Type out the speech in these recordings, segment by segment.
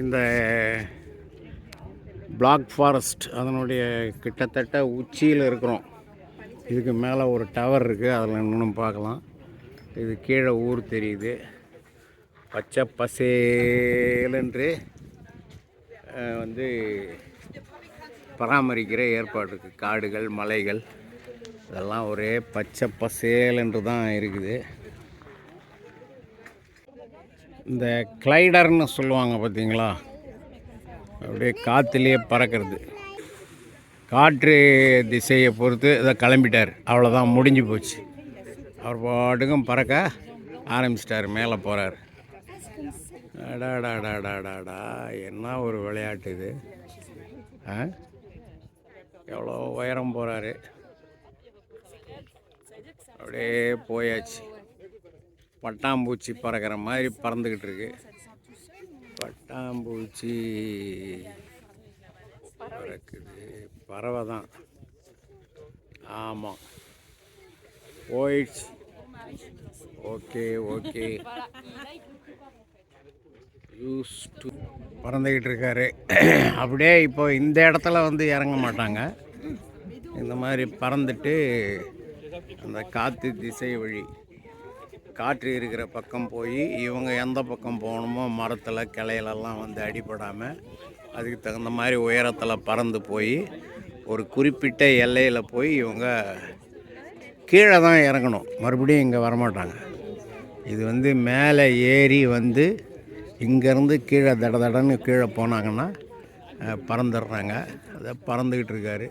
இந்த black forest அதனுடைய கிட்டத்தட்ட உச்சியில் இருக்கிறோம். இதுக்கு மேலே ஒரு டவர் இருக்குது அதில் இன்னும் பார்க்கலாம். இது கீழே ஊர் தெரியுது. பச்சை பசேலென்று வந்து பராமரிக்கிற ஏற்பாடு இருக்குது காடுகள் மலைகள் இதெல்லாம் ஒரே பச்சை பசேலென்று தான் இருக்குது. இந்த கிளைடர்னு சொல்லுவாங்க பார்த்தீங்களா? அப்படியே காற்றுலேயே பறக்கிறது. காற்று திசையை பொறுத்து இதை கிளம்பிட்டார். அவ்வளோதான் முடிஞ்சு போச்சு. அவர் பாட்டுக்கும் பறக்க ஆரம்பிச்சிட்டார் மேலே போகிறார் அடாடாடாடாடாடா என்ன ஒரு விளையாட்டு இது. ஆ? எவ்வளோ உயரம் போகிறாரு அப்படியே போயாச்சு. பட்டாம்பூச்சி பறக்கிற மாதிரி பறந்துக்கிட்டு இருக்கு. பட்டாம்பூச்சி பறக்குது. பறவை தான். ஆமாம் போயிடுச்சு. Okay okay. யூஸ் டு பறந்துக்கிட்டு இருக்காரு. அப்படியே இப்போ இந்த இடத்துல வந்து இறங்க மாட்டாங்க. இந்த மாதிரி பறந்துட்டு அந்த காற்று திசை வழி காற்று இருக்கிற பக்கம் போய் இவங்க எந்த பக்கம் போகணுமோ மரத்தில் கிளையிலெல்லாம் வந்து அடிபடாமல் அதுக்கு தகுந்த மாதிரி உயரத்தில் பறந்து போய் ஒரு குறிப்பிட்ட எல்லையில் போய் இவங்க கீழே தான் இறங்கணும். மறுபடியும் இங்கே வரமாட்டாங்க. இது வந்து மேலே ஏறி வந்து இங்கேருந்து கீழே தட தடன்னு கீழே போனாங்கன்னா பறந்துடுறாங்க. அதை பறந்துக்கிட்டு இருக்காரு.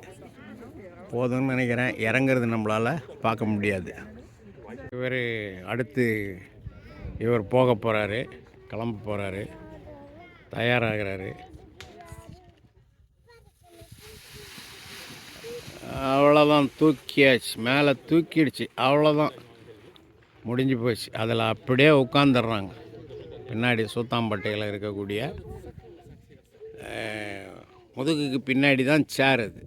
போதும்னு நினைக்கிறேன். இறங்குறது நம்மளால் பார்க்க முடியாது. இவர் அடுத்து இவர் போக போகிறாரு கிளம்ப போகிறாரு தயாராகிறாரு. அவ்வளோதான் தூக்கியாச்சு. மேலே தூக்கிடுச்சு. அவ்வளோதான் முடிஞ்சு போச்சு. அதில் அப்படியே உட்காந்துடுறாங்க பின்னாடி சூத்தாம்பட்டையில் இருக்கக்கூடிய முதுகுக்கு பின்னாடி தான் சேர் அது.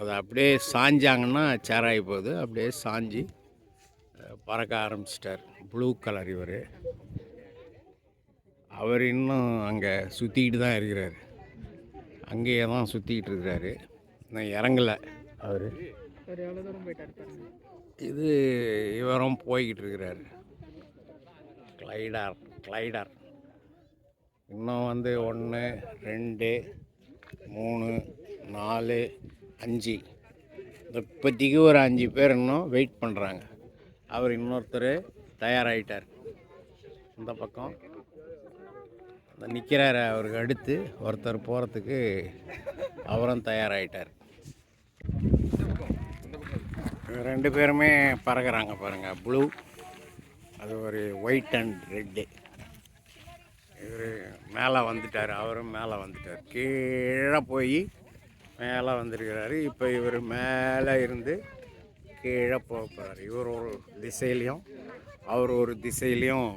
அது அப்படியே சாஞ்சாங்கன்னா சேர் போகுது. அப்படியே சாஞ்சி பறக்க ஆரம்பிச்சிட்டார். ப்ளூ கலர் இவர். அவர் இன்னும் அங்கே சுற்றிக்கிட்டு தான் இருக்கிறார். அங்கேயே தான் சுற்றிக்கிட்டு இருக்கிறாரு. இன்னும் இறங்கலை அவர். இது இவரும் போய்கிட்டு இருக்கிறாரு. கிளைடார் கிளைடார் இன்னும் வந்து ஒன்று ரெண்டு மூணு நாலு அஞ்சு. இப்போதிக்கு இப்போதைக்கு ஒரு அஞ்சு பேர் இன்னும் வெயிட் பண்ணுறாங்க அவர் இன்னொருத்தர் தயாராகிட்டார் இந்த பக்கம். அந்த அவருக்கு அடுத்து. ஒருத்தர் போகிறதுக்கு அவரும் தயாராகிட்டார் ரெண்டு பேருமே பறக்கிறாங்க பாருங்கள் ப்ளூ அது ஒரு ஒயிட் அண்ட் ரெட்டு. இவர் மேலே வந்துட்டார். அவரும் மேலே வந்துட்டார். கீழே போய் மேலே வந்திருக்கிறாரு. இப்போ இவர் மேலே இருந்து கீழே போக போகிறார் இவர் ஒரு திசையிலையும் அவர் ஒரு திசையிலையும்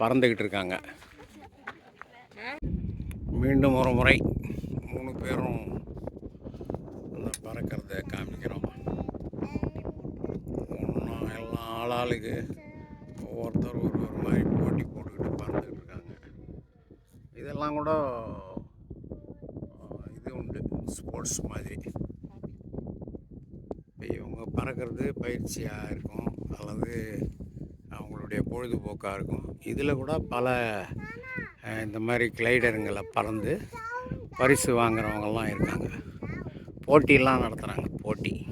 பறந்துக்கிட்டு இருக்காங்க. மீண்டும் ஒரு முறை மூணு பேரும் அந்த பறக்கிறத காமிக்கிறோம். ஒன்றும் எல்லாம் ஆளாளுக்கு ஒவ்வொருத்தர் ஒரு ஒரு மாதிரி போட்டி போட்டுக்கிட்டு பறந்துக்கிட்டு இருக்காங்க. இதெல்லாம் கூட இது உண்டு ஸ்போர்ட்ஸ் மாதிரி. அவங்க பறக்கிறது பயிற்சியாக இருக்கும் அல்லது அவங்களுடைய பொழுதுபோக்காக இருக்கும். இதில் கூட பல இந்த மாதிரி கிளைடருங்களை பறந்து பரிசு வாங்குறவங்கெல்லாம் இருக்காங்க. போட்டியெல்லாம் நடத்துகிறாங்க போட்டி.